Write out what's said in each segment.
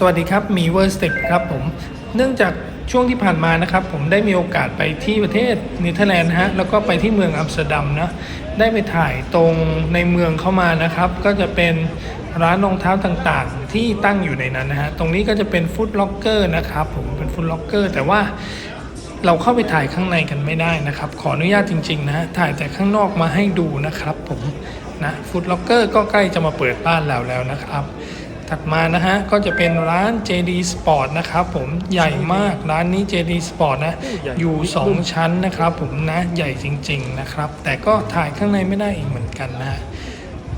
สวัสดีครับมีเวอร์สเต็ปครับผม เนื่องจากช่วงที่ผ่านมานะครับ ผมได้มีโอกาสไปที่ประเทศเนเธอร์แลนด์ฮะแล้วก็ไปที่เมืองอัมสเตอร์ดัมนะได้ไปถ่ายตรงในเมืองเข้ามานะครับ ก็จะเป็นร้านรองเท้าต่างๆ ที่ตั้งอยู่ในนั้นนะฮะตรงนี้ก็จะเป็นฟุตล็อกเกอร์นะครับผมเป็นฟุตล็อกเกอร์แต่ว่าเราเข้าไปถ่ายข้างในกันไม่ได้นะครับ ขออนุญาตจริงๆนะฮะถ่ายแต่ข้างนอกมาให้ดูนะครับผมนะฟุตล็อกเกอร์ก็ใกล้จะมาเปิดบ้านเราแล้วนะครับ ถัดมานะฮะ ก็จะเป็นร้าน JD Sport นะครับผมใหญ่มากร้านนี้ JD Sport นะ อยู่ 2 ชั้นนะครับผมนะใหญ่จริง ๆ นะครับ แต่ก็ถ่ายข้างในไม่ได้อีกเหมือนกันนะฮะ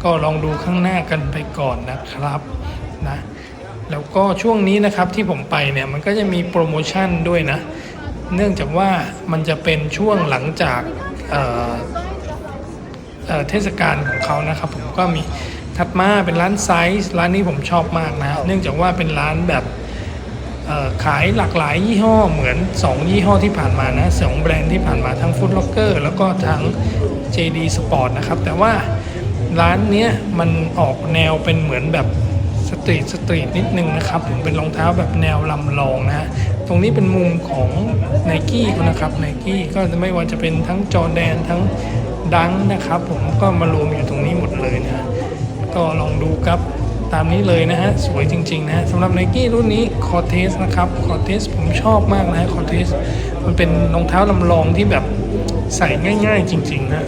ก็ลองดูข้างหน้ากันไปก่อนนะครับนะแล้วก็ช่วงนี้นะครับที่ผมไปเนี่ยมันก็จะมีโปรโมชั่นด้วยนะ เนื่องจากว่ามันจะเป็นช่วงหลังจากเอ่อเอ่อเทศกาลของเขานะครับผมก็มี ถัดมาเป็นร้านไซส์ร้านนี้ผมชอบมากนะ เนื่องจากว่าเป็นร้านแบบเอ่อขายหลากหลายยี่ห้อเหมือน 2 ยี่ห้อที่ผ่านมานะสองแบรนด์ที่ผ่านมาทั้ง Foot Locker แล้วก็ทั้ง JD Sport นะครับ แต่ว่าร้านเนี้ยมันออกแนวเป็นเหมือนแบบสตรีทสตรีทนิดนึงนะครับผมเป็นรองเท้าแบบแนวลำลองนะฮะตรงนี้เป็นมุมของ n i กี้นะครับไนกี้ก็จะไม่ว่าจะเป็นทั้งจอแดนทั้งดังนะครับผมก็มารวมอยู่ตรงนี้หมดเลยนะฮะ ก็ลองดูครับตามนี้เลยนะฮะ สวยจริง ๆ นะสำหรับ n i กี้รุ่นนี้ Cortez นะครับ Cortez ผมชอบมากนะฮะ Cortez มันเป็นรองเท้าลำลองที่แบบใส่ง่าย ๆ จริง ๆ นะ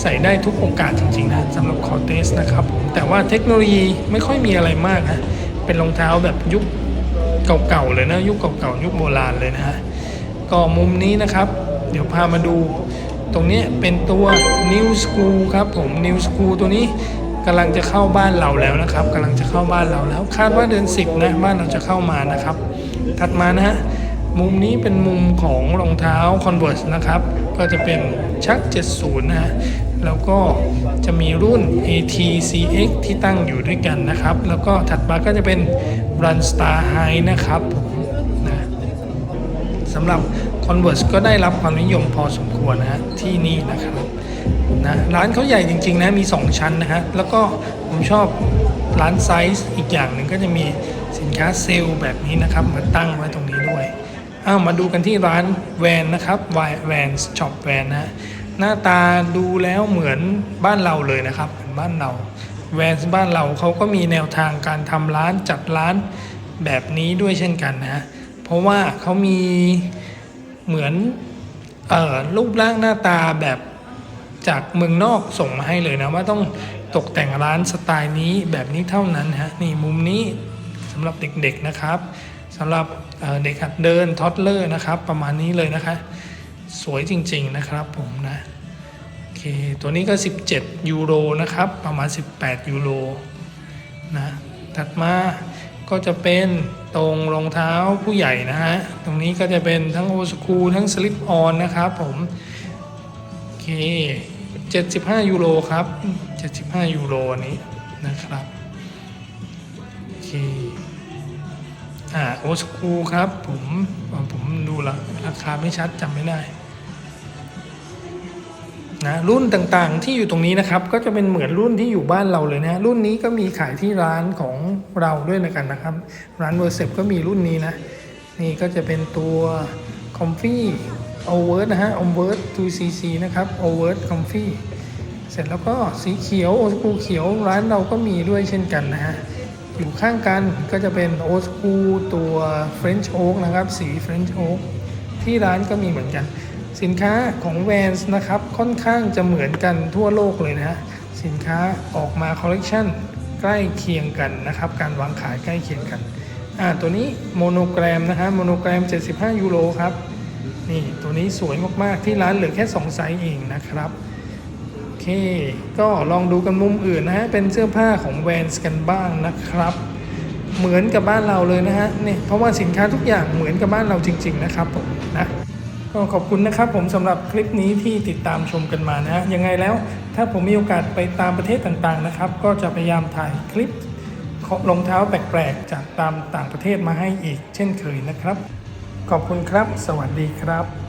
ใส่ได้ทุกโอกาสจริง ๆ นะสำหรับ Cortez นะครับผมแต่ว่าเทคโนโลยีไม่ค่อยมีอะไรมากนะ เป็นรองเท้าแบบยุคเก่าๆเลยนะ ยุคเก่าๆยุคโบราณเลยนะฮะก็มุมนี้นะครับ เดี๋ยวพามาดู ตรงนี้เป็นตัว New School ครับผม New School ตัวนี้ กำลังจะเข้าบ้านเราแล้วนะครับกำลังจะเข้าบ้านเราแล้ว คาดว่าเดือน10นะบ้านเราจะเข้ามานะครับ ถัดมานะฮะมุมนี้เป็นมุมของรองเท้า Converse นะครับ ก็จะเป็นชัก 70 นะฮะแล้วก็จะมีรุ่น ATCX ที่ตั้งอยู่ด้วยกันนะครับ แล้วก็ถัดมาก็จะเป็น Run Star High นะครับนะสำหรับ Converse ก็ได้รับความนิยมพอสมควรนะฮะที่นี่นะครับนะร้านเขาใหญ่จริงๆนะมี 2 ชั้นนะฮะแล้วก็ผมชอบร้านไซส์อีกอย่างหนึ่งก็จะมีสินค้าเซลล์แบบนี้นะครับมาตั้งไว้ตรงนี้ด้วยอ้าวมาดูกันที่ร้านแวนนะครับแวนช็อปแวนนะฮะหน้าตาดูแล้วเหมือนบ้านเราเลยนะครับเหมือนบ้านเราแวนบ้านเราเขาก็มีแนวทางการทำร้านจัดร้านแบบนี้ด้วยเช่นกันนะ เพราะว่าเขามี เหมือนออรูปร่างหน้าตาแบบจากเมืองนอกส่งมาให้เลยนะ ว่าต้องตกแต่งร้านสไตล์นี้แบบนี้เท่านั้นฮะนี่มุมนี้สำหรับเด็กๆนะครับสำหรับเเด็กหัดเดินทอดเลอร์นะครับ ประมาณนี้เลยนะคะ สวยจริงๆนะครับผมนะโอเคตัวนี้ก็ 17 ยูโรนะครับ ประมาณ 18 ยูโรนะถัดมา ก็จะเป็นตรงรองเท้าผู้ใหญ่นะฮะ ตรงนี้ก็จะเป็นทั้งโอสคูทั้งสลิปออนนะครับผมโอเค 75 ยูโรครับ 75 ยูโรอันนี้นะครับโอเคอ่าโอสคูครับผมผมดูละราคาไม่ชัดจำไม่ได้ นะรุ่นต่างๆที่อยู่ตรงนี้นะครับ ก็จะเป็นเหมือนรุ่นที่อยู่บ้านเราเลยนะ รุ่นนี้ก็มีขายที่ร้านของเราด้วยนะกันนะครับ ร้านเวอร์เซปก็มีรุ่นนี้นะ นี่ก็จะเป็นตัว c o m f y o v e r นะฮะ o v e r 2cc นะครับ o v e r c o m f y เสร็จแล้วก็สีเขียวโอสคูเขียวร้านเราก็มีด้วยเช่นกันนะฮะอยู่ข้างกันก็จะเป็นโอสคูตัว French Oak นะครับ สี French Oak ที่ร้านก็มีเหมือนกัน สินค้าของ Vans นะครับค่อนข้างจะเหมือนกันทั่วโลกเลยนะฮะสินค้าออกมาคอลเล t ชันใกล้เคียงกันนะครับ การวางขายใกล้เคียงกันอ่าตัวนี้โมโนแกรมนะฮะโมโนแกรม 75 ยูโรครับนี่ตัวนี้สวยมากๆ ที่ร้านเหลือแค่ 2 ไซส์เองนะครับโอเค ก็ลองดูกันมุมอื่นนะฮะเป็นเสื้อผ้าของแวนส์กันบ้างนะครับเหมือนกับบ้านเราเลยนะฮะนี่เพราะว่าสินค้าทุกอย่างเหมือนกับบ้านเราจริง ๆ นะครับผมนะ ก็ขอบคุณนะครับผมสำหรับคลิปนี้ที่ติดตามชมกันมานะฮะยังไงแล้วถ้าผมมีโอกาสไปตามประเทศต่างๆนะครับ ก็จะพยายามถ่ายคลิปของรองเท้าแปลกๆ จากตามต่างประเทศมาให้อีกเช่นเคยนะครับ ขอบคุณครับ สวัสดีครับ